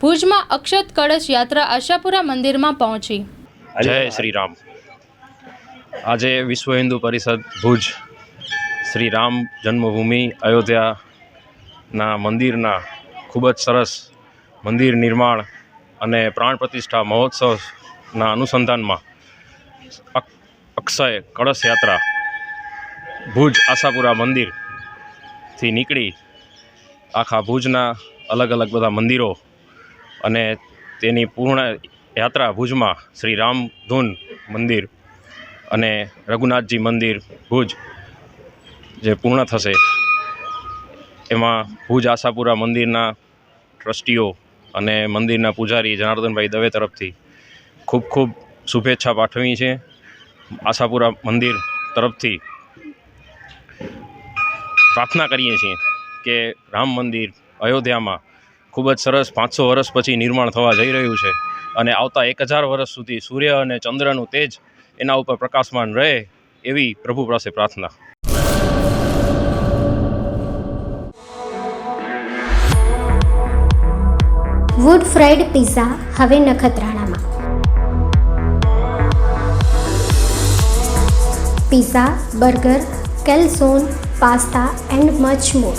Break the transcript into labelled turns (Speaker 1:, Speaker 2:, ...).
Speaker 1: ભુજમાં અક્ષત કળશ યાત્રા આશાપુરા મંદિરમાં પહોંચી.
Speaker 2: જય શ્રી રામ આજે વિશ્વ હિન્દુ પરિષદ ભુજ શ્રી રામ જન્મભૂમિ અયોધ્યાના મંદિરના ખૂબ જ સરસ મંદિર નિર્માણ અને પ્રાણ પ્રતિષ્ઠા મહોત્સવના અનુસંધાનમાં અક્ષય કળશ યાત્રા ભુજ આશાપુરા મંદિરથી નીકળી આખા ભુજના અલગ અલગ બધા મંદિરો અને તેની પૂર્ણ યાત્રા ભુજમાં શ્રી રામધૂન મંદિર અને રઘુનાથજી મંદિર ભુજ જે પૂર્ણ થશે. એમાં ભુજ આશાપુરા મંદિરના ટ્રસ્ટીઓ અને મંદિરના પૂજારી જનાર્દનભાઈ દવે તરફથી ખૂબ ખૂબ શુભેચ્છા પાઠવી છે. આશાપુરા મંદિર તરફથી પ્રાર્થના કરીએ છીએ કે રામ મંદિર અયોધ્યામાં ખૂબ જ સરસ પાંચસો વર્ષ પછી નિર્માણ થવા જઈ રહ્યું છે. અને આવતા એક હજાર વર્ષ સુધી સૂર્ય અને ચંદ્રનું તેજ એના ઉપર પ્રકાશમાન રહે એવી પ્રભુ પાસે પ્રાર્થના.
Speaker 3: વુડ ફ્રાઈડ પિઝા હવે નખત્રાણામાં. Pizza burger calzone pasta and much more